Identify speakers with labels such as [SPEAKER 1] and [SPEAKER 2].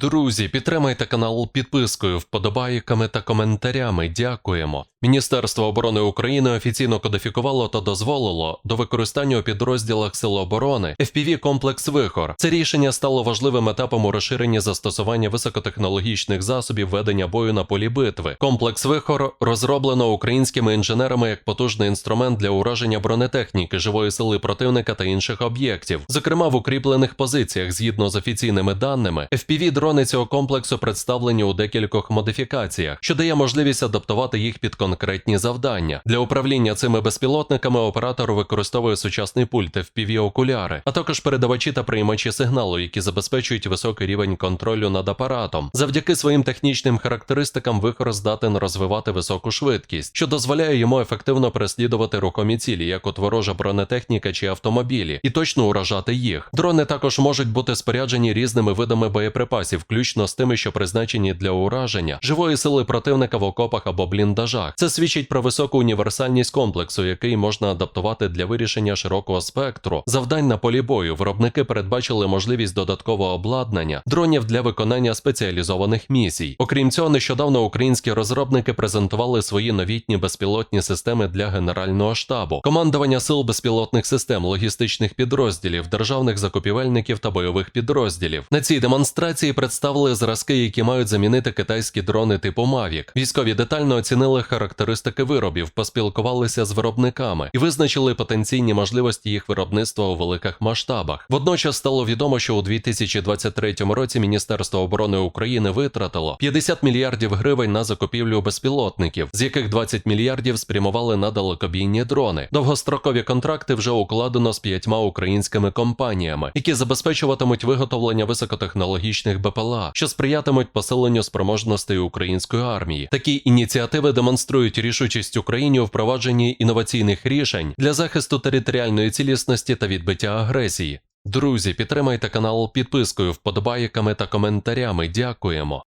[SPEAKER 1] Друзі, підтримайте канал підпискою, вподобайками та коментарями. Дякуємо. Міністерство оборони України офіційно кодифікувало та дозволило до використання у підрозділах Сил оборони FPV комплекс Вихор. Це рішення стало важливим етапом у розширенні застосування високотехнологічних засобів ведення бою на полі битви. Комплекс Вихор розроблено українськими інженерами як потужний інструмент для ураження бронетехніки, живої сили противника та інших об'єктів, зокрема в укріплених позиціях, згідно з офіційними даними, FPV дрони цього комплексу представлені у декількох модифікаціях, що дає можливість адаптувати їх під конкретні завдання. Для управління цими безпілотниками оператор використовує сучасний пульт FPV окуляри, а також передавачі та приймачі сигналу, які забезпечують високий рівень контролю над апаратом. Завдяки своїм технічним характеристикам вихор здатен розвивати високу швидкість, що дозволяє йому ефективно переслідувати рухомі цілі, як от ворожа бронетехніка чи автомобілі, і точно уражати їх. Дрони також можуть бути споряджені різними видами боєприпасів, включно з тими, що призначені для ураження живої сили противника в окопах або бліндажах. Це свідчить про високу універсальність комплексу, який можна адаптувати для вирішення широкого спектру завдань на полі бою. Виробники передбачили можливість додаткового обладнання дронів для виконання спеціалізованих місій. Окрім цього, нещодавно українські розробники презентували свої новітні безпілотні системи для генерального штабу, командування сил безпілотних систем, логістичних підрозділів, державних закупівельників та бойових підрозділів. На цій демонстрації представили зразки, які мають замінити китайські дрони типу Mavic. Військові детально оцінили характеристики виробів, поспілкувалися з виробниками і визначили потенційні можливості їх виробництва у великих масштабах. Водночас стало відомо, що у 2023 році Міністерство оборони України витратило 50 мільярдів гривень на закупівлю безпілотників, з яких 20 мільярдів спрямували на далекобійні дрони. Довгострокові контракти вже укладено з п'ятьма українськими компаніями, які забезпечуватимуть виготовлення високотехнологічних БПЛА, що сприятимуть посиленню спроможностей української армії. Такі ініціативи демонструють рішучість Україні у впровадженні інноваційних рішень для захисту територіальної цілісності та відбиття агресії. Друзі, підтримайте канал підпискою, вподобайками та коментарями. Дякуємо.